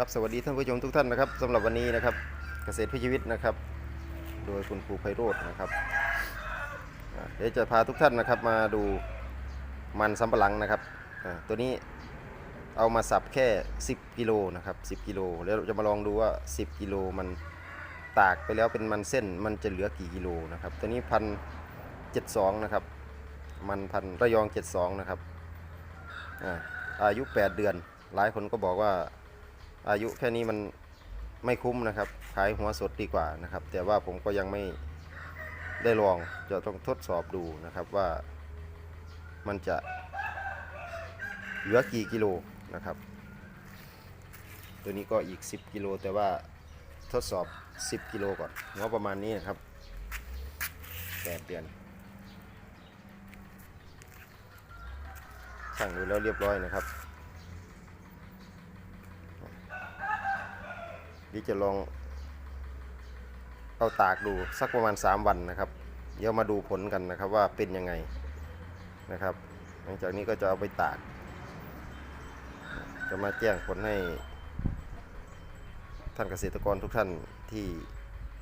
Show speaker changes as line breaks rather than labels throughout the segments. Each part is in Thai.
ครับสวัสดีท่านผู้ชมทุกท่านนะครับสำหรับวันนี้นะครับเกษตรพิชีวิตนะครับ โดยคุณครูไพโรจน์นะครับเดี๋ยวจะพาทุกท่านนะครับมาดูมันสำปะหลังนะครับตัวนี้เอามาสับแค่ 10กิโลนะครับ10กิโลแล้วจะมาลองดูว่า 10กิโลมันตากไปแล้วเป็นมันเส้นมันจะเหลือกี่กิโลนะครับ ตัวนี้พันเจ็ดสองนะครับ มันพันระยอง72นะครับอาอายุ 8 เดือน หลายคนก็บอกว่า อายุแค่นี้มันไม่คุ้มนะครับ ขายหัวสดดีกว่านะครับ แต่ว่าผมก็ยังไม่ได้ลองจะต้องทดสอบดูนะครับว่ามันจะเหลือกี่กิโลนะครับ ตัวนี้ก็อีก 10 กิโลแต่ว่าทดสอบ 10 กิโลก่อนหัวประมาณนี้นะครับ8เดือนช่งดูแล้วเรียบร้อยนะครับ เดี๋ยวจะลองเอาตากดูสักประมาณ 3 วันนะครับ เดี๋ยวมาดูผลกันนะครับว่าเป็นยังไงนะครับ หลังจากนี้ก็จะเอาไปตาก จะมาแจ้งผลให้ ท่านเกษตรกรทุกท่านที่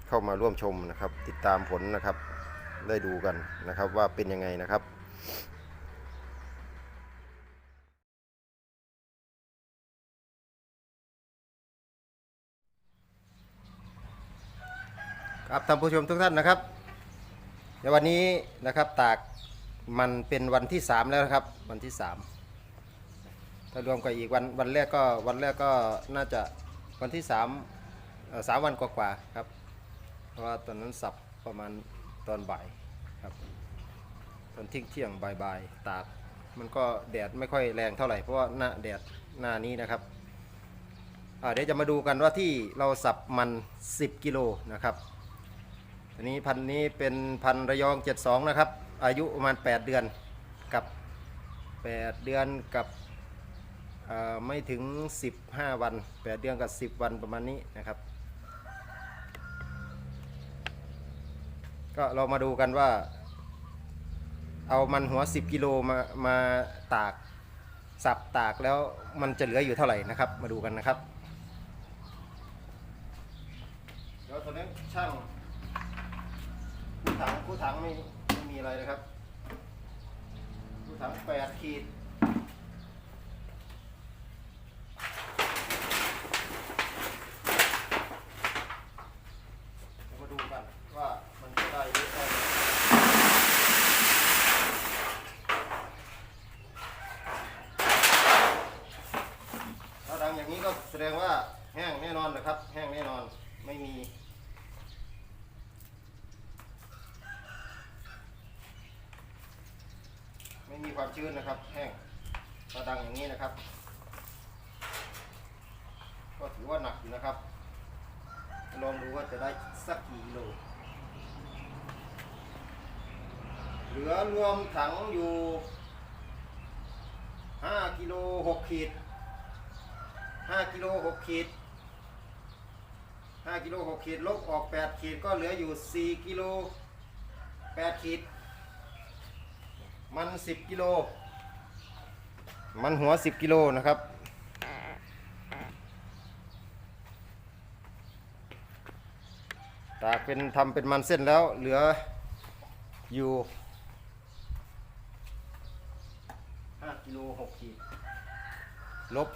เข้ามาร่วมชมนะครับ ติดตามผลนะครับได้ดูกันนะครับว่าเป็นยังไงนะครับ ครับท่านผู้ชมทุกท่านนะครับในวันนี้นะครับตากมันเป็นวันที่ 3 แล้วนะครับ วันที่ 3 ถ้ารวมกับอีกวันวันแรกก็วันแรกก็น่าจะวันที่3เอ่อสามวันกว่าๆครับ เพราะว่าตอนนั้นสับประมาณตอนบ่ายครับตอนเที่ยงเที่ยงบ่ายๆตากมันก็แดดไม่ค่อยแรงเท่าไหร่เพราะว่าหน้าแดดหน้านี้นะครับเดี๋ยวจะมาดูกันว่าที่เราสับมัน 10 กิโลนะครับ อันนี้พันธุ์นี้เป็นพันธุ์ระยอง 72 นะครับ อายุประมาณ 8 เดือนกับ 8 เดือนกับไม่ถึง 15 วัน 8 เดือนกับ 10 วันประมาณนี้นะครับ ก็เรามาดูกันว่า เอามันหัว 10 กิโลมามาตากสับตากแล้วมันจะเหลืออยู่เท่าไหร่นะครับ มาดูกันนะครับ เดี๋ยวตอนนี้ช่าง ถังคู่ถังไม่ไม่มีอะไรนะครับคู่ถังแปดขีดเดี๋ยวมาดูกันว่ามันจะได้หรือไม่ถ้าดังอย่างนี้ก็แสดงว่าแห้งแน่นอนนะครับ แห้งแน่นอนไม่มี ไม่มี ความชื้นนะครับ แห้งถ้าดังอย่างนี้นะครับ ก็ถือว่าหนักอยู่นะครับลองดูว่าจะได้สักกี่กิโลเหลือรวมถังอยู่ 5กิโล6ขีด5กิโล6ขีด5กิโล6ขีดลบออก 8 ขีดก็เหลืออยู่ 4กิโล8ขีด มัน10กิโล มันหัว10กิโลนะครับ ตากเป็นทำเป็นมันเส้นแล้วเหลืออยู่5กิโล6ขีด ลบ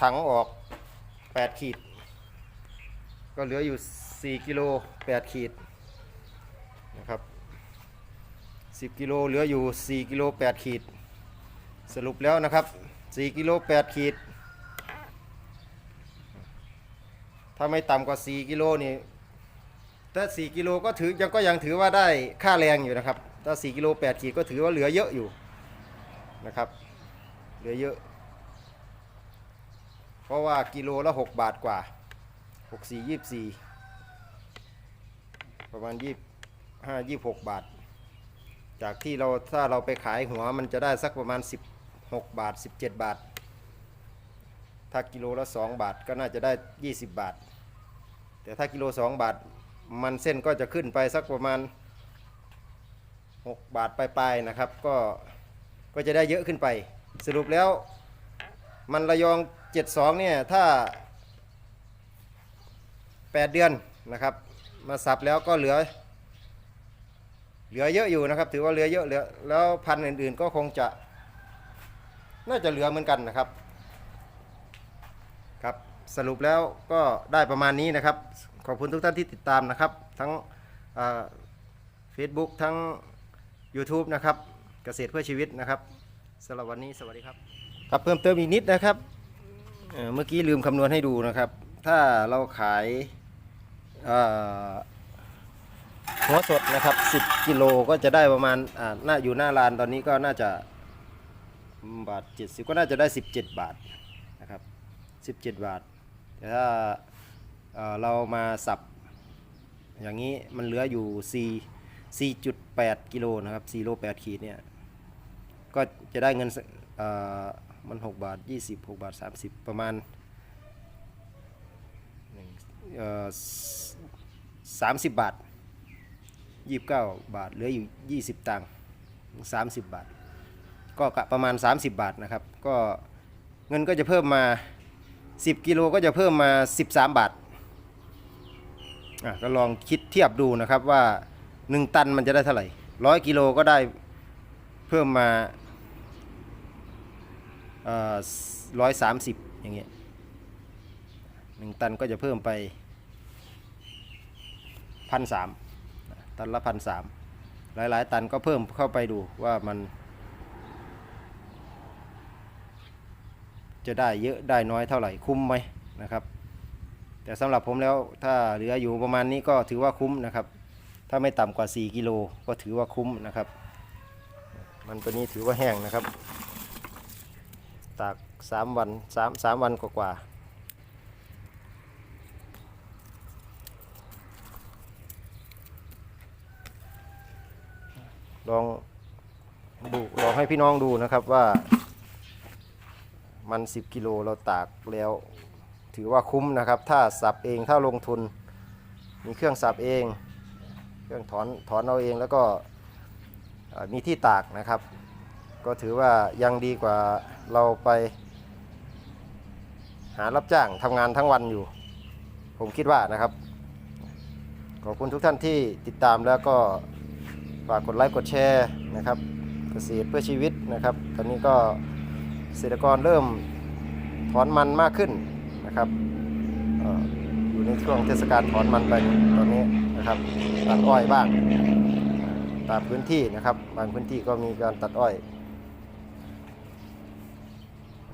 ถังออก8ขีด ก็เหลืออยู่4กิโล8ขีดนะครับ 10กิโลเหลืออยู่ 4กิโล8ขีด สรุปแล้วนะครับ 4กิโล8ขีด ถ้าไม่ต่ำกว่า 4กิโลนี่ถ้า 4กิโลก็ถือยังก็ยังถือว่าได้ค่าแรงอยู่นะครับ ถ้า 4กิโล8ขีดก็ถือว่าเหลือเยอะอยู่นะครับ เหลือเยอะ เพราะว่ากิโลละ 6 บาทกว่า 6 4 24 ประมาณ 25 26 บาท จากที่เราถ้าเราไปขายหัวมันจะได้สักประมาณ 16 บาท 17 บาท ถ้ากิโลละ 2 บาทก็น่าจะได้ 20 บาท แต่ถ้ากิโล 2 บาท มันเส้นก็จะขึ้นไปสักประมาณ 6 บาทปลายๆนะครับ ก็ก็จะได้เยอะขึ้นไป สรุปแล้วมันระยอง 72 เนี่ย ถ้า 8 เดือนนะครับ มาสับแล้วก็เหลือ เหลือเยอะอยู่นะครับ ถือว่าเหลือเยอะเหลือแล้วพันธุ์อื่นๆก็คงจะ น่าจะเหลือเหมือนกันนะครับ ครับสรุปแล้วก็ได้ประมาณนี้นะครับ ขอบคุณทุกท่านที่ติดตามนะครับ ทั้งเฟซบุ๊กทั้ง YouTube นะครับ เกษตรเพื่อชีวิตนะครับสำหรับวันนี้สวัสดีครับ ครับเพิ่มเติมอีกนิดนะครับเเมื่อกี้ลืมคำนวณให้ดูนะครับ ถ้าเราขายอ่อ หัวสดนะครับ 10 กิโลก็จะได้ประมาณอ่าหน้าอยู่หน้าร้านตอนนี้ก็น่าจะบาท 70 ก็น่าจะได้ 17 บาทนะครับ 17 บาท แต่ถ้าเอ่อเรามาสับ อย่างนี้มันเหลืออยู่ 4 4.8 กิโลนะครับ4โล8ขีดเนี่ย ก็จะได้เงินมัน 6 บาท 20 6 บาท 30 ประมาณหนึ่งเอ่อสามสิบบาท 29 บาท เหลืออยู่ 20 ตังค์30 บาท ก็กประมาณ 30 บาทนะครับ ก็เงินก็จะเพิ่มมา 10 กิโลก็จะเพิ่มมา 13 บาทอะก็ลองคิดเทียบดูนะครับว่า 1 ตันมันจะได้เท่าไหร่ร้อยกิโลก็ได้เพิ่มมาร้อยสามสิบอย่างเงี้ยหนึ่งตันก็จะเพิ่มไปพันสาม ตันละพันสามหลาย ๆ ตันก็เพิ่มเข้าไปดูว่ามัน จะได้เยอะได้น้อยเท่าไหร่คุ้มไหมนะครับ แต่สำหรับผมแล้วถ้าเหลืออยู่ประมาณนี้ก็ถือว่าคุ้มนะครับ ถ้าไม่ต่ำกว่า 4 กิโลก็ถือว่าคุ้มนะครับ มันตัวนี้ถือว่าแห้งนะครับ ตาก 3 วัน3 3วันกว่าๆ ลองดูลองให้พี่น้องดูนะครับว่า มัน 10กิโลเราตากแล้ว ถือว่าคุ้มนะครับ ถ้าสับเองถ้าลงทุน มีเครื่องสับเอง เครื่องถอนถอนเอาเองแล้วก็มีที่ตากนะครับ ก็ถือว่ายังดีกว่าเราไป หารับจ้างทำงานทั้งวันอยู่ ผมคิดว่านะครับ ขอบคุณทุกท่านที่ติดตามแล้วก็ ฝากกดไลค์กดแชร์นะครับ เกษตรเพื่อชีวิตนะครับ ตอนนี้ก็เกษตรกรเริ่มถอนมันมากขึ้นนะครับอยู่ในช่วงเทศกาลถอนมันไปตอนนี้นะครับตัดอ้อยบ้างตามพื้นที่นะครับ บางพื้นที่ก็มีการตัดอ้อย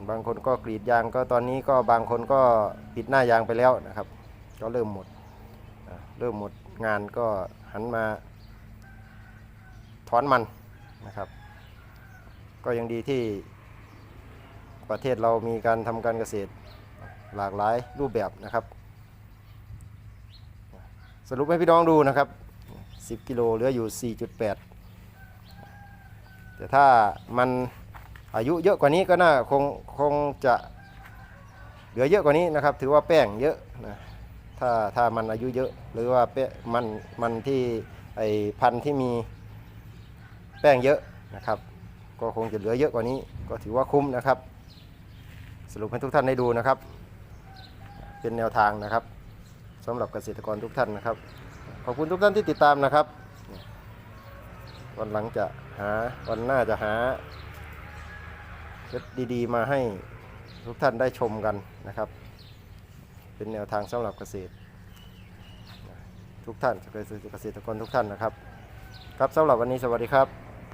บางคนก็กรีดยางก็ตอนนี้ก็บางคนก็ปิดหน้ายางไปแล้วนะครับ ก็เริ่มหมดเริ่มหมดงานก็หันมา ถอนมันนะครับ ก็ยังดีที่ประเทศเรามีการทำการเกษตรหลากหลายรูปแบบนะครับ สรุปให้พี่น้องดูนะครับ 10 กิโลเหลืออยู่ 4.8 แต่ถ้ามันอายุเยอะกว่านี้ก็น่าคงคงจะเหลือเยอะกว่านี้นะครับ ถือว่าแป้งเยอะนะถ้าถ้ามันอายุเยอะหรือว่าแป้งมันมันที่ไอพันธุ์ที่มี ป้งเยอะนะครับ ก็คงจะเหลือเยอะกว่านี้ ก็ถือว่าคุ้มนะครับ สรุปให้ทุกท่านได้ดูนะครับ เป็นแนวทางนะครับสำหรับเกษตรกรทุกท่านนะครับ ขอบคุณทุกท่านที่ติดตามนะครับ วันหลังจะหาวันหน้าจะหาเช็ดดีๆ มาให้ทุกท่านได้ชมกันนะครับ เป็นแนวทางสำหรับเกษตร ทุกท่านเกษตรกรทุกท่านนะครับ ครับสำหรับวันนี้สวัสดีครับ